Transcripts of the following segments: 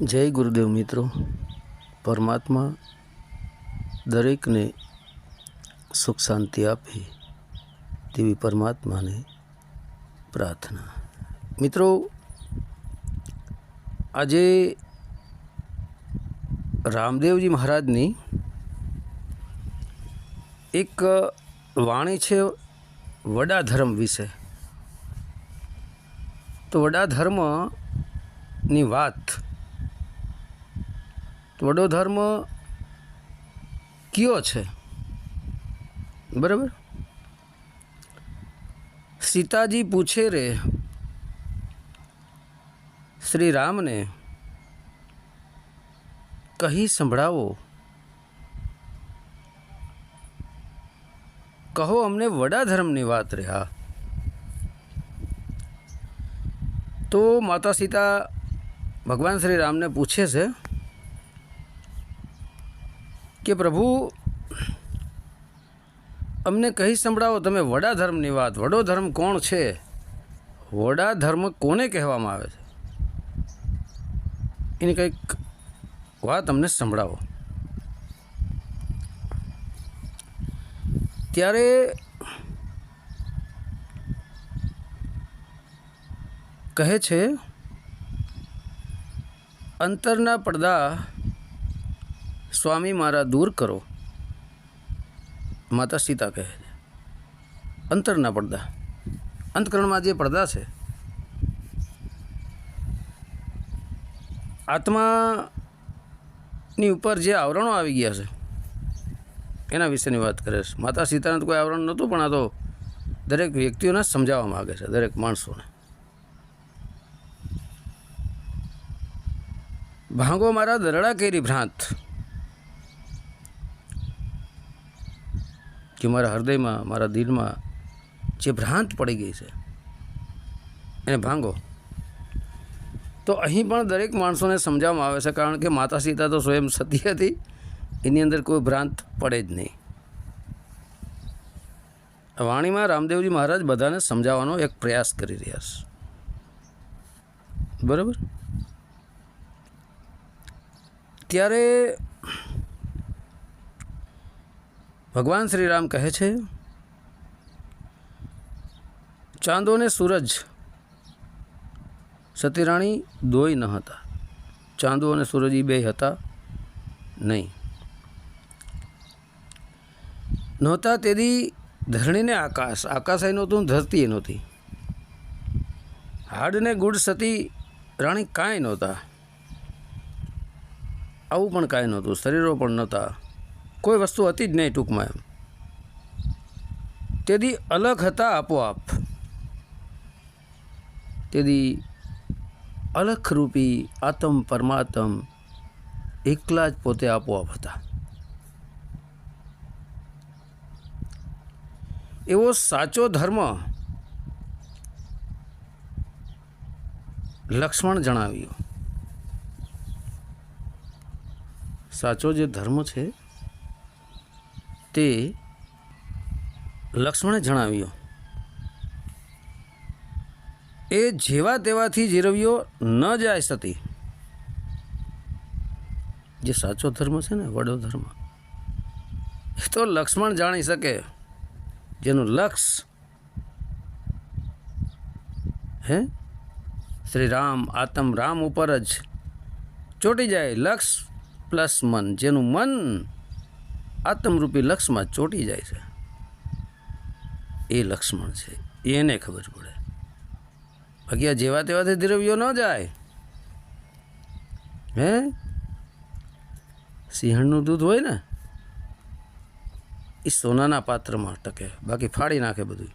જય ગુરુદેવ મિત્રો. પરમાત્મા દરેકને સુખ શાંતિ આપે તેવી પરમાત્માને પ્રાર્થના. મિત્રો, આજે રામદેવજી મહારાજની એક વાણી છે વડા ધર્મ વિશે. તો વડા ધર્મની વાત વડો ધર્મ કયો છે? બરાબર? સીતાજી પૂછે રે, શ્રી રામને, કહી સંભળાવો. કહો અમને વડા ધર્મની વાત રે, હા. તો માતા સીતા ભગવાન શ્રી રામને પૂછે છે કે પ્રભુ, અમને કહી સંભળાવો, તમે વડા ધર્મની વાત વડો ધર્મ કોણ છે? વડા ધર્મ કોને કહેવામાં આવે છે? એની કંઈક વાત અમને સંભળાવો. ત્યારે કહે છે, અંતરના પડદા સ્વામી મારા દૂર કરો. માતા સીતા કહે છે. અંતરના પડદા. અંતકરણમાં જે પડદા છે, આત્માની ઉપર જે આવરણો આવી ગયા છે, એના વિશેની વાત કરે છે. માતા સીતાને તો કોઈ આવરણ નહોતું, પણ આ તો દરેક વ્યક્તિઓને સમજાવવા માગે છે, દરેક માણસોને. ભાંગો મારા દરડા કેરી ભ્રાંત. કે મારા હૃદયમાં, મારા દિલમાં જે ભ્રાંત પડી ગઈ છે, એને ભાંગો. તો અહીં પણ દરેક માણસોને સમજાવવામાં આવે છે, કારણ કે માતા સીતા તો સ્વયં સતી હતી, એની અંદર કોઈ ભ્રાંત પડે જ નહીં. વાણીમાં રામદેવજી મહારાજ બધાને સમજાવવાનો એક પ્રયાસ કરી રહ્યા છે. બરાબર? ત્યારે ભગવાન શ્રી રામ કહે છે ચાંદો અને સૂરજ, સતીરાણી દોય ન હતા. ચાંદો અને સૂરજ એ બે હતા નહીં. નહોતા તેથી ધરણીને આકાશ. આકાશ એ નહોતું, ધરતી એ નહોતી. હાડને ગુડ સતી રાણી કાંઈ નહોતા. આવું પણ કાંઈ નહોતું. શરીરો પણ નહોતા. કોઈ વસ્તુ હતી જ નહીં ટૂંકમાં એમ. તેથી અલગ હતા આપોઆપ. તેથી અલખરૂપી આત્મ પરમાત્મ એકલા જ પોતે આપોઆપ હતા. એવો સાચો ધર્મ લક્ષ્મણ જણાવ્યું. સાચો જે ધર્મ છે તે લક્ષ્મણે જણાવ્યો, એ જેવા તેવાથી જીરવ્યો ન જાય સતી. જે સાચો ધર્મ છે ને, વડો ધર્મ, એ તો લક્ષ્મણ જાણી શકે. જેનું લક્ષ હે? શ્રી રામ આતમ રામ ઉપર જ ચોટી જાય. લક્ષ પ્લસ મન, જેનું મન આત્મરૂપી લક્ષમાં ચોંટી જાય છે. એ લક્ષ્મણ છે, એને ખબર પડે. બાકી જેવા તેવાથી દ્રવ્યો ન જાય. હે? સિંહણનું દૂધ હોય ને એ સોનાના પાત્રમાં ટકે, બાકી ફાડી નાખે બધું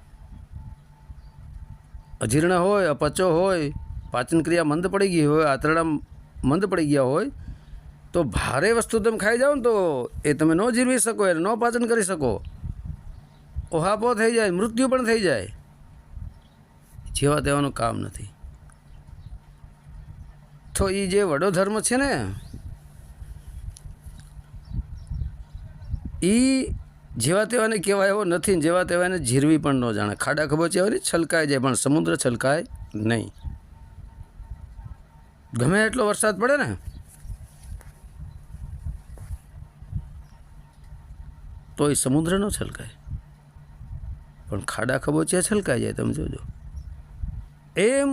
અજીર્ણ હોય, અપચો હોય પાચન ક્રિયા મંદ પડી ગઈ હોય, આંતરડા મંદ પડી ગયા હોય તો ભારે વસ્તુ તમે ખાઈ જાઓ ને તો એ તમે ન જીરવી શકો, એને ન પાચન કરી શકો. ઓહાપો થઈ જાય, મૃત્યુ પણ થઈ જાય. જેવા તેવાનું કામ નથી. તો એ જે વડો ધર્મ છે ને એ જેવા તેવાને કહેવાય એવો નથી જેવા તેવાને જીરવી પણ ન જાણે. ખાડા ખબોચિયા હોય ને છલકાઈ જાય, પણ સમુદ્ર છલકાય નહીં. ગમે એટલો વરસાદ પડે ને તોય સમુદ્ર ન છલકાય. પણ ખાડા ખબોચિયા છલકાઈ જાય, તમે જોજો. એમ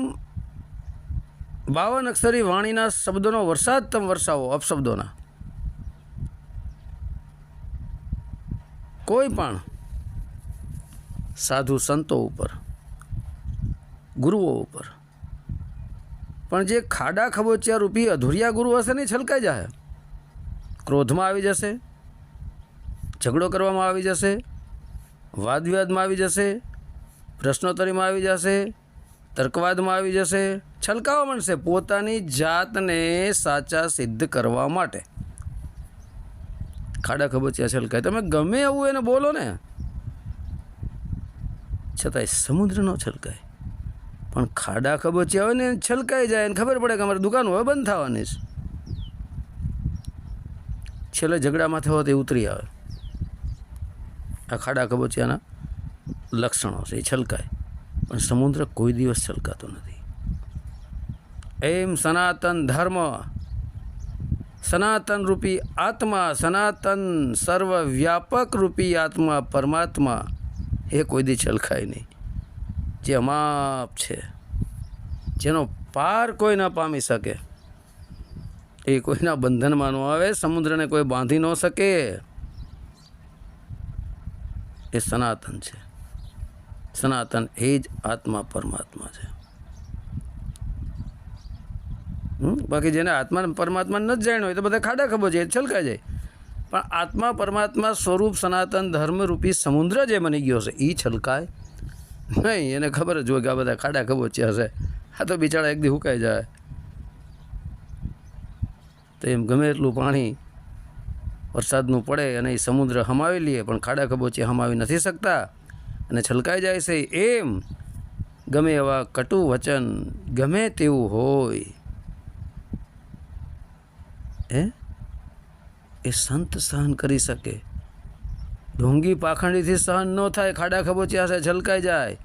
બાવન અક્ષરી વાણીના શબ્દોનો વરસાદ તમે વરસાવો, અપશબ્દોના. કોઈ પણ સાધુ સંતો ઉપર, ગુરુઓ ઉપર, પણ જે ખાડા ખબોચિયા રૂપી અધૂરિયા ગુરુ હશે ને છલકાઈ જાય ક્રોધમાં આવી જશે ઝઘડો કરવામાં આવી જશે, વાદવિવાદમાં આવી જશે, પ્રશ્નોત્તરીમાં આવી જશે, તર્કવાદમાં આવી જશે, છલકાવા માંડશે પોતાની જાતને સાચા સિદ્ધ કરવા માટે. ખાડા ખબચિયા છલકાય. તમે ગમે એવું એને બોલો ને, છતાંય સમુદ્ર ન છલકાય. પણ ખાડા ખબચિયા હોય ને છલકાઈ જાય એને ખબર પડે કે અમારી દુકાન હવે બંધ થવાની છેલ્લે ઝઘડામાં થયો તે ઉતરી આવે. આ ખાડા ખબોચિયાના લક્ષણો છે, એ છલકાય. પણ સમુદ્ર કોઈ દિવસ છલકાતો નથી. એમ સનાતન ધર્મ, સનાતન રૂપી આત્મા, સનાતન સર્વવ્યાપક રૂપી આત્મા, પરમાત્મા, એ કોઈ દી છલકાય નહીં. જે અમાપ છે, જેનો પાર કોઈ ન પામી શકે, એ કોઈના બંધનમાં ન આવે, સમુદ્રને કોઈ બાંધી ન શકે એ સનાતન છે. સનાતન એ જ આત્મા પરમાત્મા છે? બાકી જેને આત્મા ને પરમાત્મા નથી જાણ્યો હોય તો બધા ખાડા ખબર છે, છલકાઈ જાય. પણ આત્મા પરમાત્મા સ્વરૂપ સનાતન ધર્મરૂપી સમુદ્ર જે બની ગયો છે એ છલકાય? નહીં, એને ખબર જ હોય કે આ બધા ખાડા ખબોચ્યા છે આ તો બિચારા એક દી હુકાઈ જાય. તો એમ ગમે એટલું પાણી વરસાદનું પડે અને એ સમુદ્ર હમાવી લઈએ પણ ખાડા ખબોચિયા હમાવી નથી શકતા. અને છલકાઈ જાય છે એમ, ગમે એવા કટુ વચન ગમે તેવું હોય. હે? એ સંત સહન કરી શકે. ઢોંગી પાખંડીથી સહન ન થાય, ખાડા ખબોચિયા છે છલકાઈ જાય.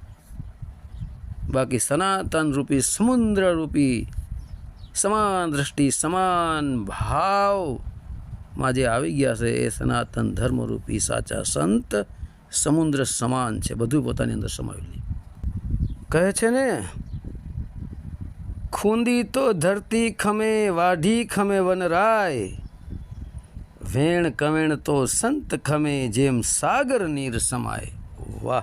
બાકી સનાતન રૂપી, સમુદ્ર રૂપી, સમાન દ્રષ્ટિ, સમાન ભાવમાં જે આવી ગયા છે એ સનાતન ધર્મરૂપી સાચા સંત. સમુદ્ર સમાન છે. બધું પોતાની અંદર સમાવેલી કહે છે ને, ખૂંદી તો ધરતી ખમે, વાઢી ખમે વનરાય. વેણ કવેણ તો સંત ખમે, જેમ સાગર નીર સમાય. વાહ.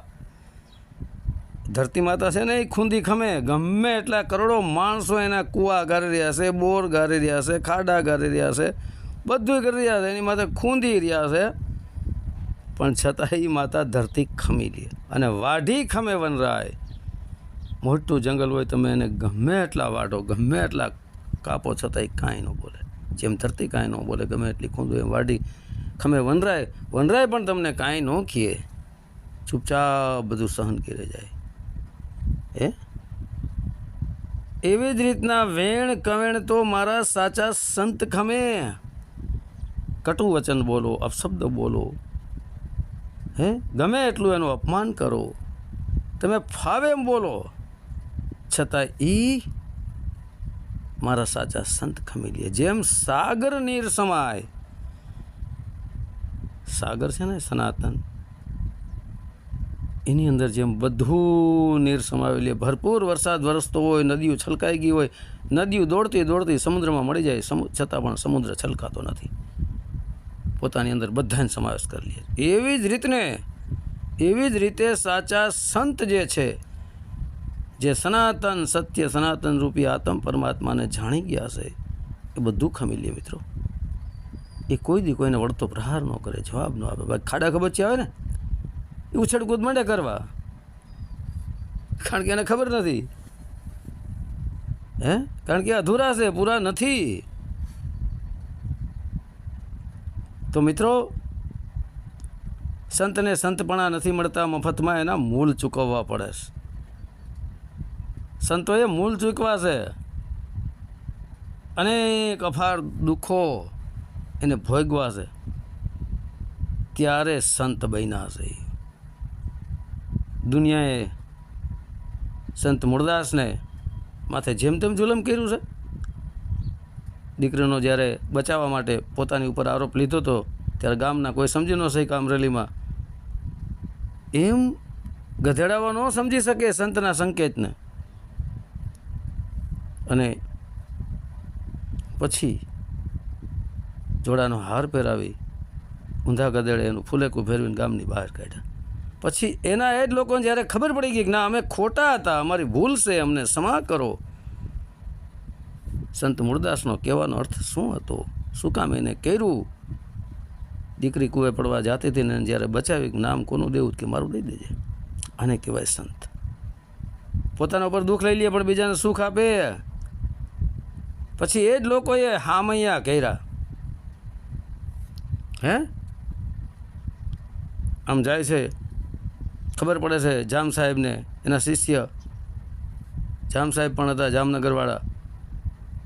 ધરતી માતા છે ને એ ખૂંદી ખમે. ગમે એટલા કરોડો માણસો એના કૂવા ગાળી રહ્યા છે, બોર ગાળી રહ્યા છે, ખાડા ગાળી રહ્યા છે. બધું કરી રહ્યા છે. એની માથે ખૂંદી રહ્યા છે. પણ છતાં એ માતા ધરતી ખમી લે. અને વાઢી ખમે વનરાય. મોટું જંગલ હોય તમે એને ગમે એટલા વાઢો, ગમે એટલા કાપો, છતાંય કાંઈ ન બોલે. જેમ ધરતી કાંઈ ન બોલે, ગમે એટલી ખૂંદું એમ વાઢી ખમે વનરાય. વનરાય પણ તમને કાંઈ ન ખીએ ચૂપચાપ બધું સહન કરે જાય. હે? એવી જ રીતના વેણ કવેણ તો મારા સાચા સંત ખમે. કટુ વચન બોલો, અપશબ્દ બોલો. હે? ગમે એટલું એનું અપમાન કરો. તમે ફાવે એમ બોલો. છતાં એ મારા સાચા સંત ખમી લે જેમ સાગર નીર સમાય. સાગર છે ને સનાતન, એની અંદર જેમ બધું નીર સમાવી લે ભરપૂર વરસાદ વરસતો હોય, નદીઓ છલકાઈ ગઈ હોય, નદીઓ દોડતી દોડતી સમુદ્રમાં મળી જાય છતાં પણ સમુદ્ર છલકાતો નથી. પોતાની અંદર બધાને સમાવેશ કરી લે એવી જ રીતને, એવી જ રીતે સાચા સંત જે છે, જે સનાતન સત્ય, સનાતન રૂપી આત્મ પરમાત્માને જાણી ગયા છે, એ બધું ખમી લે મિત્રો. એ કોઈ દી કોઈને વળતો પ્રહાર ન કરે, જવાબ ન આપે. બાકી ખાડા ખબરચી આવે ને? એ ઉછળકૂદ માંડે કરવા. કારણ કે એને ખબર નથી. હે? કારણ કે અધૂરા છે, પૂરા નથી. તો મિત્રો, સંતને સંતપણા નથી મળતા, મફતમાં એના મૂલ ચૂકવવા પડે છે. સંતોએ મૂલ ચૂકવા છે. અનેક અફાર દુઃખો એને ભોગવા છે. ત્યારે સંત બન્યા છે. દુનિયાએ સંત મુરદાસને માથે જેમ તેમ જુલમ કર્યું છે. દીકરીનો જ્યારે બચાવવા માટે પોતાની ઉપર આરોપ લીધો હતો ત્યારે ગામના કોઈ સમજી ન શકે અમરેલીમાં એમ ગધેડાવા ન સમજી શકે સંતના સંકેતને. અને પછી જોડાનો હાર પહેરાવી ઊંધા ગધેડે એનું ફૂલેકું ફેરવીને ગામની બહાર કાઢ્યા. પછી એના એ જ લોકોને જ્યારે ખબર પડી ગઈ કે ના, અમે ખોટા હતા, અમારી ભૂલ છે, અમને ક્ષમા કરો. સંત મૂળદાસનો કહેવાનો અર્થ શું હતો? શું કામ એને કર્યું? દીકરી કૂવે પડવા જાતી હતી ને જ્યારે બચાવી નામ કોનું દેવું કે મારું દઈ દેજે. આને કહેવાય સંત. પોતાના ઉપર દુઃખ લઈ લે પણ બીજાને સુખ આપે. પછી એ જ લોકોએ હામૈયા કર્યા. હે? આમ જાય છે. ખબર પડે છે જામ સાહેબને એના શિષ્ય. જામ સાહેબ પણ હતા જામનગરવાળા.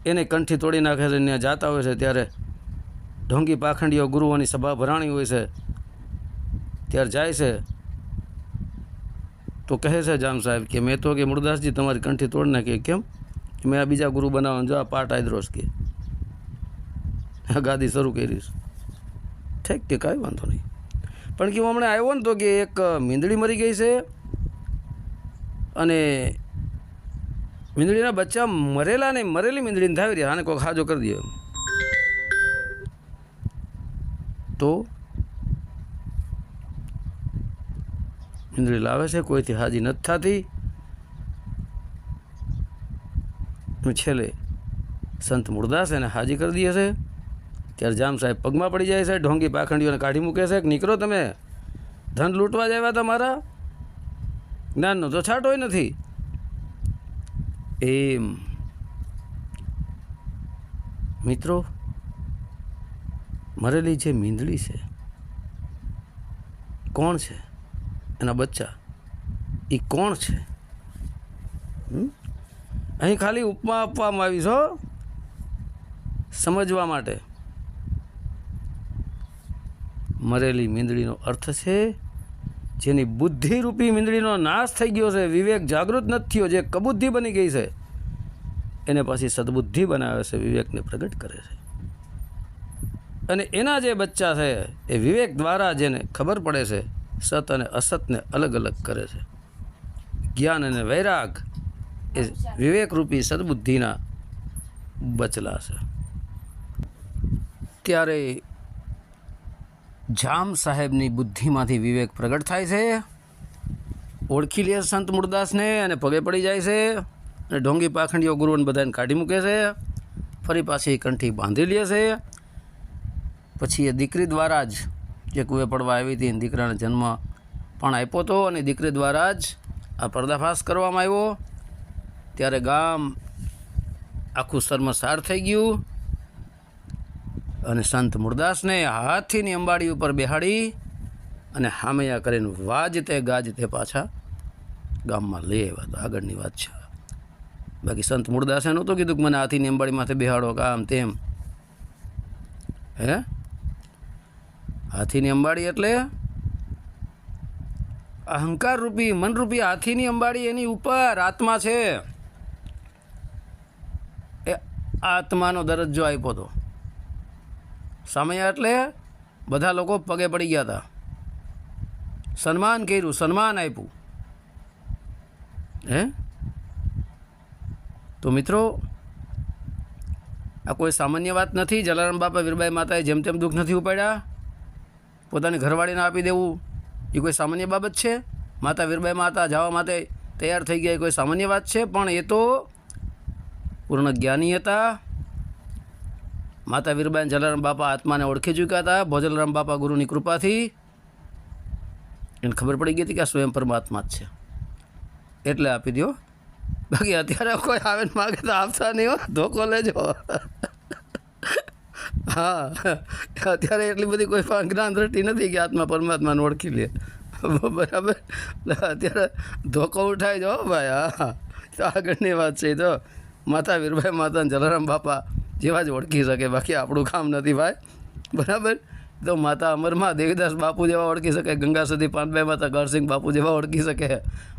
એને કંઠી તોડી નાખે છે, ત્યાં જાતા હોય છે, ત્યારે ઢોંગી પાખંડીઓ ગુરુઓની સભા ભરાણી હોય છે, ત્યારે જાય છે. તો કહે છે જામ સાહેબ કે મેં તો કે મુરદાસજી તમારી કંઠી તોડી નાખી. કેમ? કે મેં આ બીજા ગુરુ બનાવવાનું જો આ પાઠ આદરોશ કે. ગાદી શરૂ કરી છે. ઠીક કે કાંઈ વાંધો નહીં. પણ કે હું હમણાં આવ્યો ને તો કે એક મીંદડી મરી ગઈ છે અને મીંદડીના બચ્ચા મરેલા ને મરેલી મીંદડીને ધાવી રહ્યા, આને કોઈ હાજો કરી દે. તો મીંદડી લાવે છે, કોઈથી હાજી નથી થતી. અને છેલ્લે સંત મુરદાસ એને હાજી કરી દે છે. ત્યારે જામ સાહેબ પગમાં પડી જાય છે, ઢોંગી પાખંડીઓને કાઢી મૂકે છે નીકળો તમે. ધન લૂંટવા જ આવ્યા તમારા જ્ઞાનનો તો છાંટોય નથી. એમ. મિત્રો, મરેલી જે મીંદડી છે, કોણ છે? એના બચ્ચા. એ કોણ છે? અહીં ખાલી ઉપમા આપવામાં આવી છો સમજવા માટે. મરેલી મીંદડીનો અર્થ છે જેની બુદ્ધિરૂપી મીંદડીનો નાશ થઈ ગયો છે, વિવેક જાગૃત નથી થયો, જે કબુદ્ધિ બની ગઈ છે, એને પાછી સદબુદ્ધિ બનાવે છે, વિવેકને પ્રગટ કરે છે. અને એના જે બચ્ચા છે, એ વિવેક દ્વારા જેને ખબર પડે છે, સત અને અસતને અલગ અલગ કરે છે. જ્ઞાન અને વૈરાગ એ વિવેકરૂપી સદબુદ્ધિના બચલા છે. ત્યારે જામ સાહેબની બુદ્ધિમાંથી વિવેક પ્રગટ થાય છે. ઓળખી લે સંત મુરદાસને અને પગે પડી જાય છે અને ઢોંગી પાખંડીઓ ગુરુને બધાને કાઢી મૂકે છે. ફરી પાછી કંઠી બાંધી લે છે. પછી એ દીકરી દ્વારા જ જે કુએ પડવા આવી હતી દીકરાને જન્મ પણ આપ્યો હતો અને દીકરી દ્વારા જ આ પર્દાફાશ કરવામાં આવ્યો. ત્યારે ગામ આખું શર્મસાર થઈ ગયું. અને સંત મુરદાસને હાથીની અંબાડી ઉપર બેહાડી અને હામૈયા કરીને વાજતે ગાજતે પાછા ગામમાં લઈ આવ્યા. તો આગળની વાત છે. બાકી સંત મુરદાસે નહોતું કીધું કે મને હાથીની અંબાડી માથે બેહાડો કે આમ તેમ. હે? હાથીની અંબાડી એટલે અહંકાર રૂપી મનરૂપી હાથીની અંબાડી એની ઉપર આત્મા છે. એ આત્માનો દરજ્જો આપ્યો હતો સામૈયા એટલે બધા લોકો પગે પડી ગયા હતા. સન્માન કર્યું, સન્માન આપ્યું. હે? તો મિત્રો, આ કોઈ સામાન્ય વાત નથી, જલારામ બાપા, વીરબાઈ માતાએ જેમ તેમ દુઃખ નથી ઉપાડ્યા? પોતાની ઘરવાળીને આપી દેવું, એ કોઈ સામાન્ય બાબત છે? માતા વીરબાઈ માતા જવા માટે તૈયાર થઈ ગયા એ કોઈ સામાન્ય વાત છે? પણ એ તો પૂર્ણ જ્ઞાની હતા. માતા વીરબાઈ જલારામ બાપા આત્માને ઓળખી ચૂક્યા હતા. ભોજલરામ બાપા ગુરુની કૃપાથી એને ખબર પડી ગઈ હતી કે આ સ્વયં પરમાત્મા જ છે. એટલે આપી દો બાકી અત્યારે કોઈ આવે ને માગે તો આપતા નહીં હો. ધોકો લેજો. હા. અત્યારે એટલી બધી કોઈ જ્ઞાન દ્રષ્ટિ નથી કે આત્મા પરમાત્માને ઓળખી લે. બરાબર? અત્યારે ધોકો ઉઠાઈ જો ભાઈ. હા આગળની વાત છે તો. માતા વીરભાઈ માતા જલારામ બાપા જેવા જ ઓળખી શકે. બાકી આપણું કામ નથી ભાઈ. બરાબર? તો માતા અમરમાં દેવીદાસ બાપુ જેવા ઓળખી શકે. ગંગા સુધી પાનભાઈ માતા ગરસિંહ બાપુ જેવા ઓળખી શકે.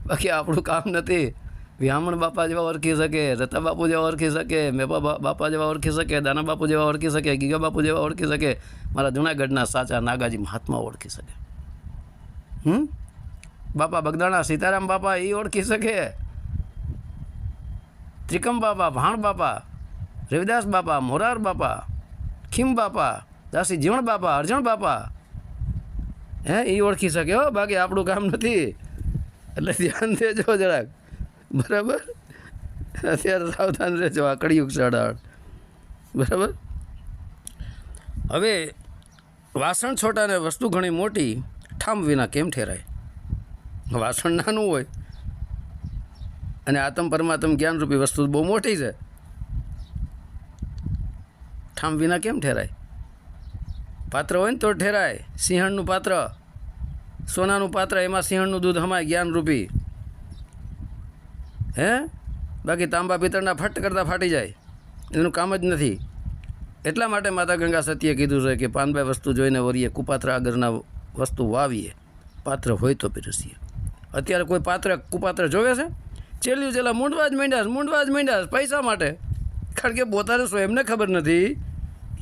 બાકી આપણું કામ નથી. વ્યામણ બાપા જેવા ઓળખી શકે, રતા બાપુ જેવા ઓળખી શકે, મેપા બાપા જેવા ઓળખી શકે, દાના બાપુ જેવા ઓળખી શકે, ગીગા બાપુ જેવા ઓળખી શકે. મારા જૂનાગઢના સાચા નાગાજી મહાત્મા ઓળખી શકે. હમ? બાપા બગદાણા, સીતારામ બાપા એ ઓળખી શકે. ત્રિકમ બાપા, ભાણ બાપા રવિદાસ બાપા, મોરાર બાપા, ખીમ બાપા, દાસી જીવણ બાપા, અર્જણ બાપા. હે એ ઓળખી શકે હો, બાકી આપણું કામ નથી. એટલે ધ્યાન દેજો જરાક. બરાબર? અત્યારે સાવધાન રહેજો, આ કળિયુગ સડાળ બરાબર? હવે, વાસણ છોટા ને વસ્તુ ઘણી મોટી, ઠામ વિના કેમ ઠેરાય? વાસણ નાનું હોય. અને આતમ પરમાત્મ જ્ઞાનરૂપી વસ્તુ બહુ મોટી છે. ઠામ વિના કેમ ઠેરાય? પાત્ર હોય ને તો ઠેરાય. સિંહણનું પાત્ર. સોનાનું પાત્ર, એમાં સિંહણનું દૂધ હમાય જ્ઞાનરૂપી. હે? બાકી તાંબા પિત્તળના ફટ કરતાં ફાટી જાય. એનું કામ જ નથી. એટલા માટે માતા ગંગા સતીએ કીધું છે કે પાનભાઈ વસ્તુ જોઈને વરીએ કુપાત્ર આગળના વસ્તુ વાવીએ. પાત્ર હોય તો પીરસીએ. અત્યારે કોઈ પાત્ર કુપાત્ર જોવે છે? ચેલ્યું ચેલા, મૂંડવા જ માંડ્યા મૂંડવા જ માંડ્યા પૈસા માટે. કારણ કે પોતાને એમને ખબર નથી?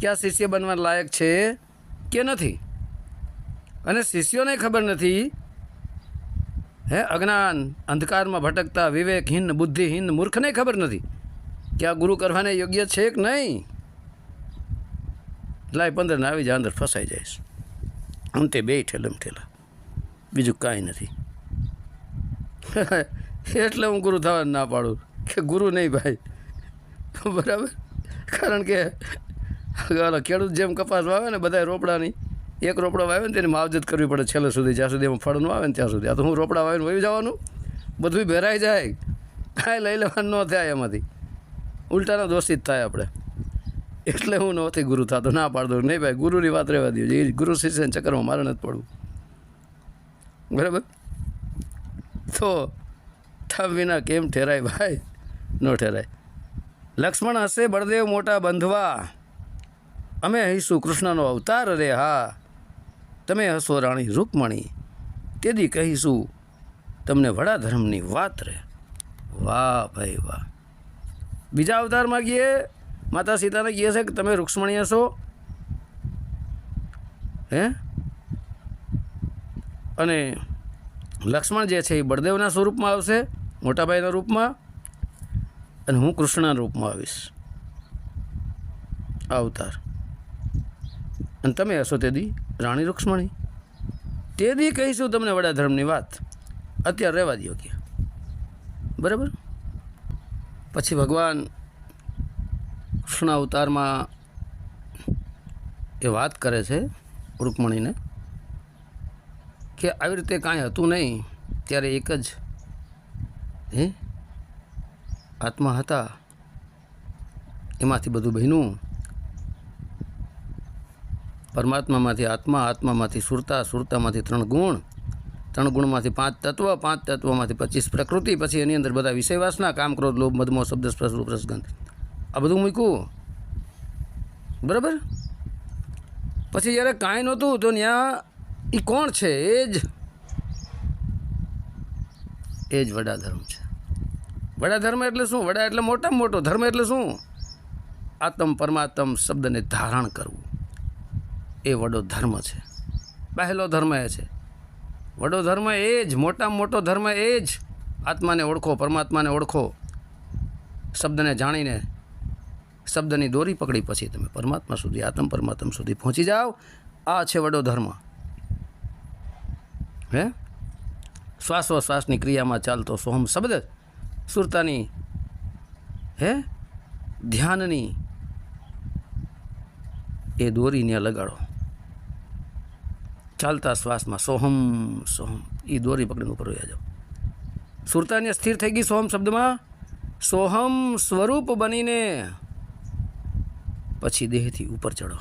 કે આ શિષ્ય બનવા લાયક છે કે નથી? અને શિષ્યોને ખબર નથી, હે, અજ્ઞાન, અંધકારમાં ભટકતા વિવેકહીન, બુદ્ધિહીન મૂર્ખને ખબર નથી કે આ ગુરુ કરવાને યોગ્ય છે કે નહીં? લાય પંદર ને આવી જાય અંદર ફસાઈ જઈશ. અંતે બે ઠેલમ ઠેલા. બીજું કાંઈ નથી. એટલે હું ગુરુ થવા ના પાડું કે ગુરુ નહીં ભાઈ. બરાબર? કારણ કે ઓલા ખેડૂત જેમ કપાસ વાવે ને બધા રોપડાની, એક રોપડા વાવે ને તેની માવજત કરવી પડે છેલ્લે સુધી, જ્યાં સુધી એમાં ફળ ન આવે ને ત્યાં સુધી. આ તો હું રોપડા વાવીને વહી જવાનું. બધું ભેરાઈ જાય. કાંઈ લઈ લેવાનું ન થાય એમાંથી. ઉલટાના દોષિત થાય આપણે. એટલે હું નહોતી ગુરુ થતો, ના પાડતો. નહીં ભાઈ, ગુરુની વાત રહેવા દઉં એ ગુરુ શિષ્યને ચક્કરમાં મારે નથી પડવું. બરાબર? તો થમ વિના કેમ ઠેરાય ભાઈ? ન ઠેરાય. લક્ષ્મણ હશે બળદેવ મોટા બંધવા. અમે હઈશું કૃષ્ણનો અવતાર રે હા. તમે હશો રાણી રૂકમણી. તેથી કહીશું, તમને વડા ધર્મની વાત રે. વાહ ભાઈ વાહ. બીજા અવતારમાં કહીએ માતા સીતાને કહે છે કે તમે રૂક્ષ્મણી હશો? હે? અને લક્ષ્મણ જે છે એ બળદેવના સ્વરૂપમાં આવશે, મોટાભાઈના રૂપમાં. અને હું કૃષ્ણના રૂપમાં આવીશ. અવતાર. અને તમે હશો તે દી રાણી રૂક્ષ્મણી? તે દી કહીશું તમને વડા ધર્મની વાત. અત્યારે રહેવા દો કે. બરાબર? પછી ભગવાન કૃષ્ણ અવતારમાં એ વાત કરે છે રૂકમણીને કે આવી રીતે કાંઈ હતું નહીં, ત્યારે એક જ, હે, આત્મા હતા. એમાંથી બધું બન્યું. પરમાત્મામાંથી આત્મા, આત્મામાંથી સુરતા, સુરતામાંથી ત્રણ ગુણ. ત્રણ ગુણમાંથી પાંચ તત્વ, પાંચ તત્વમાંથી પચીસ પ્રકૃતિ, પછી એની અંદર બધા વિષયવાસના કામ ક્રોધ લોભ મધમો શબ્દ, સ્પર્શ, રૂપ રસગંધ આ બધું મૂક્યું? બરાબર? પછી જ્યારે કાંઈ નહોતું, તો ત્યાં એ કોણ છે? એ જ એ જ વડા ધર્મ છે. વડા ધર્મ એટલે શું? વડા એટલે મોટામાં મોટો ધર્મ એટલે શું? આત્મ પરમાત્મ શબ્દને ધારણ કરવું. એ વડો ધર્મ છે. પહેલો ધર્મ એ છે. વડો ધર્મ એ જ મોટામાં મોટો ધર્મ એ જ. આત્માને ઓળખો, પરમાત્માને ઓળખો. શબ્દને જાણીને, શબ્દની દોરી પકડી પછી તમે પરમાત્મા સુધી, આત્મ પરમાત્મ સુધી પહોંચી જાઓ. આ છે વડો ધર્મ. હે? શ્વાસોશ્વાસની ક્રિયામાં ચાલતો સોહમ શબ્દ, સુરતાની, હે? ધ્યાનની, એ દોરીને લગાડો. ચાલતા શ્વાસમાં સોહમ સોહમ. એ દોરી પકડીને ઉપર રહ્યા જાઓ. સુરતાને સ્થિર થઈ ગઈ સોહમ શબ્દમાં. સોહમ સ્વરૂપ બનીને પછી દેહથી ઉપર ચડો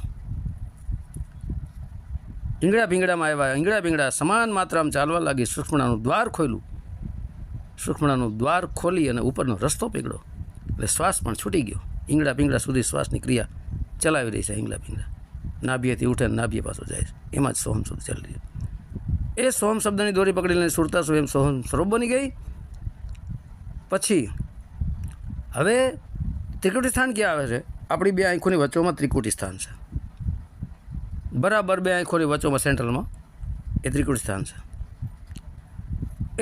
ઈંગડા ભીંગડામાં આવ્યા. ઈંગડા ભીંગડા સમાન માત્રામાં ચાલવા લાગી. સૂક્ષ્મણાનું દ્વાર ખોલ્યું. સૂક્ષ્મણાનું દ્વાર ખોલી અને ઉપરનો રસ્તો પીગળો. એટલે શ્વાસ પણ છૂટી ગયો. ઈંગડા ભીંગડા સુધી શ્વાસની ક્રિયા ચલાવી રહી છે ઈંગડા ભીંગડા નાભીએથી ઉઠે નાભીએ પાછો જાય છે. એમાં જ સોહમ શબ્દ ચાલી રહ્યું. એ સોહમ શબ્દની દોરી પકડી લઈને સુરતા સ્વયં સોહમ સ્વરૂપ બની ગઈ? પછી, હવે ત્રિકુટી સ્થાન ક્યાં આવે છે? આપણી બે આંખોની વચ્ચોમાં ત્રિકુટી સ્થાન છે. બરાબર બે આંખોની વચ્ચોમાં સેન્ટ્રલમાં એ ત્રિકુટી સ્થાન છે.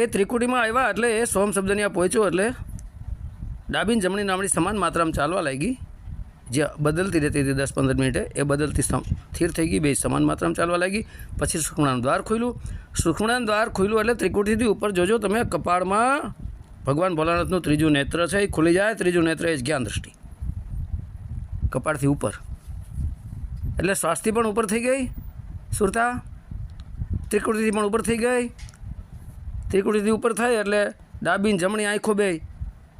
એ ત્રિકુટીમાં આવ્યા એટલે એ સોમ શબ્દની આ પહોંચ્યો એટલે ડાબીન જમણી નામની સમાન માત્રામાં ચાલવા લાગી. જે બદલતી રહેતી હતી દસ પંદર મિનિટે, એ બદલતી સ્થિર થઈ ગઈ, બે સમાન માત્રામાં ચાલવા લાગી. પછી સુખમણાનું દ્વાર ખુલ્યું. સુખમણાનું દ્વાર ખુલ્યું એટલે ત્રિકુટીથી ઉપર જોજો તમે, કપાળમાં ભગવાન ભોલાનાથનું ત્રીજું નેત્ર છે, એ ખુલી જાય, ત્રીજું નેત્ર એ જ્ઞાન દ્રષ્ટિ. કપાળથી ઉપર. એટલે શ્વાસથી પણ ઉપર થઈ ગઈ, સુરતા. ત્રિકુટીથી પણ ઉપર થઈ ગઈ. ત્રિકુટીથી ઉપર થાય એટલે ડાબી જમણી આંખો બે.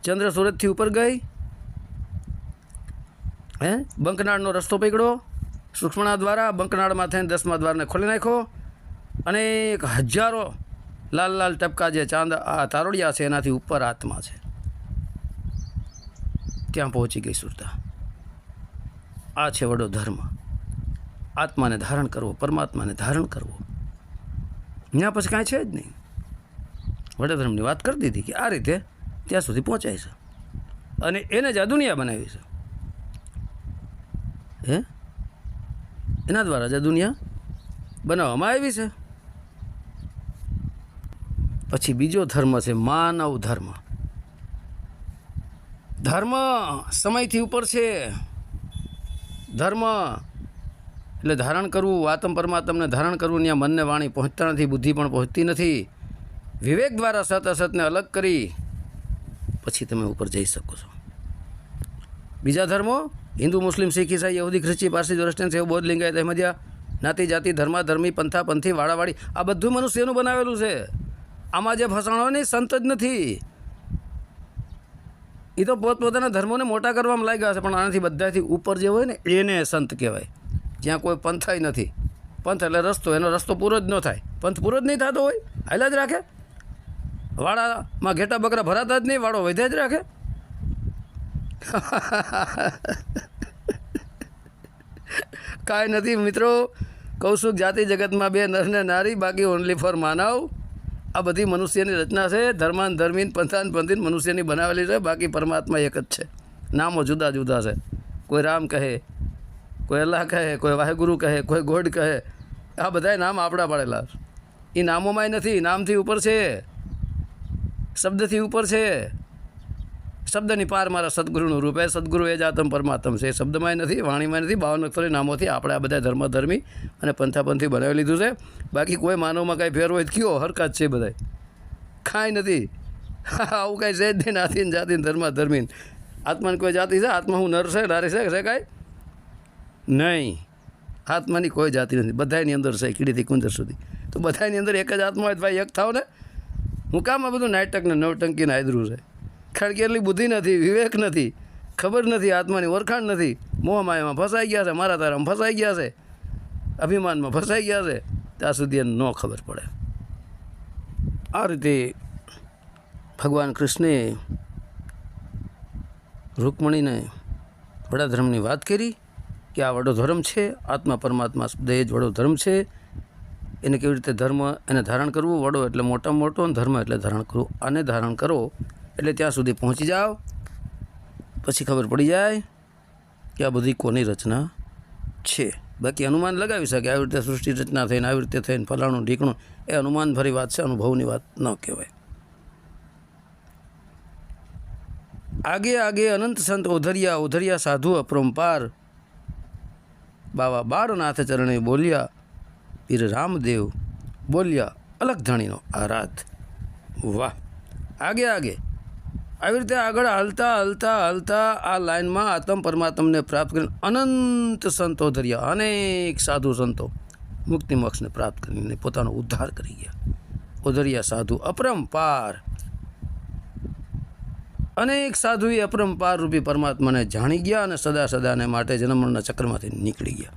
ચંદ્ર સુરતથી ઉપર ગઈ. હે? બંકનાળનો રસ્તો પકડ્યો સૂક્ષ્મણા દ્વારા બંકનાળમાં થઈને દસમા દ્વારને ખોલી નાખ્યો અને એક હજારો લાલ લાલ ટપકા જે ચાંદ, આ તારોડિયા છે, એનાથી ઉપર આત્મા છે. ત્યાં પહોંચી ગઈ સુરતા? આ છે વડો ધર્મ. આત્માને ધારણ કરવો, પરમાત્માને ધારણ કરવો. ત્યાં પછી કાંઈ છે જ નહીં. વડોધર્મની વાત કરી દીધી કે આ રીતે ત્યાં સુધી પહોંચાય છે. અને એને જ આ દુનિયા બનાવી છે. હે? એના દ્વારા જ દુનિયા બનાવવામાં આવી છે. પછી બીજો ધર્મ છે માનવ ધર્મ. ધર્મ સમયથી ઉપર છે. ધર્મ એટલે ધારણ કરવું, આત્મ પરમાત્મને ધારણ કરવું, ત્યાં મનને વાણી પહોંચતા નથી, બુદ્ધિ પણ પહોંચતી નથી. વિવેક દ્વારા સત અસતને અલગ કરી, પછી તમે ઉપર જઈ શકો છો. બીજા ધર્મો હિન્દુ, મુસ્લિમ, શીખ, ઈસાઈ, યહૂદી, ખ્રિસ્તી, પારસી જોરસ્ટન સેવ બૌદ્ધ, લિંગાયત, અહેમદિયા, નાતી જાતિ ધર્મા ધર્મી પંથા, પંથી વાળાવાળી આ બધું મનુષ્યનું બનાવેલું છે. આમાં જે ફસાણો ને સંત જ નથી. એ તો પોતપોતાના ધર્મોને મોટા કરવામાં લાગ્યા છે, પણ આનાથી બધાથી ઉપર જે હોય ને, એને સંત કહેવાય. જ્યાં કોઈ પંથાય નથી. પંથ એટલે રસ્તો, એનો રસ્તો પૂરો જ ન થાય. પંથ પૂરો જ નહીં થતો હોય, હાલ્યા જ રાખે. વાડામાં ઘેટા બકરા ભરાતા જ નહીં વાળો વધ્યા જ રાખે. કાંઈ નથી મિત્રો કૌશુક જાતિ જગતમાં બે નર ને નારી, બાકી ઓનલી ફોર માનવ. આ બધી મનુષ્યની રચના છે. ધર્માન ધર્મીન, પંથાન પંથીન મનુષ્યની બનાવેલી છે. બાકી પરમાત્મા એક જ છે. નામો જુદા જુદા છે. કોઈ રામ કહે, કોઈ અલ્લાહ કહે, કોઈ વાહેગુરુ કહે, કોઈ ગોડ કહે. આ બધાય નામ આપણા પાડેલા એ નામોમાંય નથી. નામથી ઉપર છે. શબ્દથી ઉપર છે. શબ્દની પાર મારા સદગુરુનું રૂપ સદગુરુ એ જ આત્મ પરમાત્મ છે. એ શબ્દમાં નથી વાણીમાં નથી બાવન અક્ષરી નામોથી આપણે આ બધા ધર્મ ધર્મી અને પંથાપંથી બનાવી લીધું છે. બાકી કોઈ માનવમાં કાંઈ ફેર હોય કયો હરકત છે બધાય? કાંઈ નથી. આવું કાંઈ છે જ નહીં નાથી ને જાતિ ને ધર્મા ધર્મીન આત્માની કોઈ જાતિ છે? આત્મા હું નર છે, નારી છે છે કાંઈ? નહીં. આત્માની કોઈ જાતિ નથી. બધાની અંદર છે, કીડીથી કુંદર સુધી. તો બધાની અંદર એક જ આત્મા હોય ભાઈ એક થાવ ને? હું કામ બધું નાટક ને નવટંકીને આદરું છે? એટલી બુદ્ધિ નથી, વિવેક નથી, ખબર નથી, આત્માની ઓળખાણ નથી. મોહમાયામાં ફસાઈ ગયા છે, મારા તારામાં ફસાઈ ગયા છે, અભિમાનમાં ફસાઈ ગયા છે ત્યાં સુધી એને ન ખબર પડે. આ રીતે ભગવાન કૃષ્ણે રૂકમણીને વડા ધર્મની વાત કરી કે આ વડો ધર્મ છે, આત્મા પરમાત્મા દેહ જ વડો ધર્મ છે. એને કેવી રીતે ધર્મ એને ધારણ કરવું? વડો એટલે મોટામાં મોટો અને ધર્મ એટલે ધારણ કરવું. આને ધારણ કરો એટલે ત્યાં સુધી પહોંચી જાઓ. પછી ખબર પડી જાય કે આ બધી કોની રચના છે. બાકી અનુમાન લગાવી શકે. આવી રીતે સૃષ્ટિ રચના થઈને, આવી રીતે થઈને ફલાણું, ઢીકણું, એ અનુમાન ભરી વાત છે. અનુભવની વાત ન કહેવાય. આગે આગે અનંત સંત ઓધરિયા ઓધરિયા સાધુ અપરંપાર. બાવા બાળનાથ ચરણે બોલ્યા, પીર રામદેવ બોલ્યા અલગ ધણીનો આરાધ. વાહ. આગે આગે આવી રીતે આગળ હાલતા હાલતા હાલતા આ લાઈનમાં આત્મ પરમાત્મને પ્રાપ્ત કરીને અનંત સંતો ધર્યા, અનેક સાધુ સંતો મુક્તિ મોક્ષને પ્રાપ્ત કરીને પોતાનો ઉદ્ધાર કરી ગયા. ઉધર્યા સાધુ અપરંપાર. અનેક સાધુએ અપરંપાર રૂપી પરમાત્માને જાણી ગયા અને સદા સદાને માટે જન્મના ચક્રમાંથી નીકળી ગયા.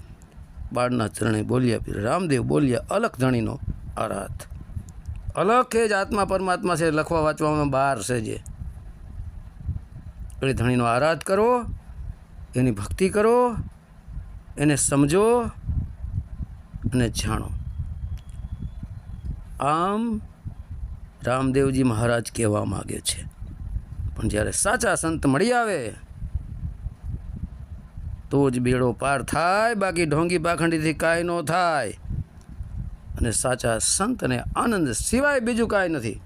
બાળના ચરણે બોલ્યા રામદેવ બોલ્યા, અલખ ધણીનો આરાધ. અલખ એ જ આત્મા પરમાત્મા છે, લખવા વાંચવામાં બહાર છે જે. એટલે ધણીનો આરાધ કરો, એની ભક્તિ કરો, એને સમજો અને જાણો. આમ રામદેવજી મહારાજ કહેવા માગે છે. પણ જ્યારે સાચા સંત મળી આવે, તો જ બેડો પાર થાય, બાકી ઢોંગી પાખંડીથી કાંઈ ન થાય. અને સાચા સંતને આનંદ સિવાય બીજું કાંઈ નથી.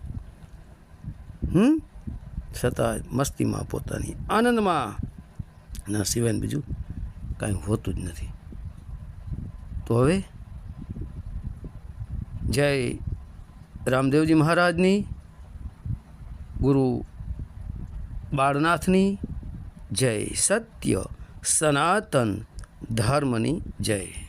હમ? છતાં મસ્તીમાં પોતાની આનંદમાં. ના, સિવાયને બીજું કાંઈ હોતું જ નથી. તો હવે જય રામદેવજી મહારાજની, ગુરુ બાળનાથની, જય સત્ય સનાતન ધર્મની જય.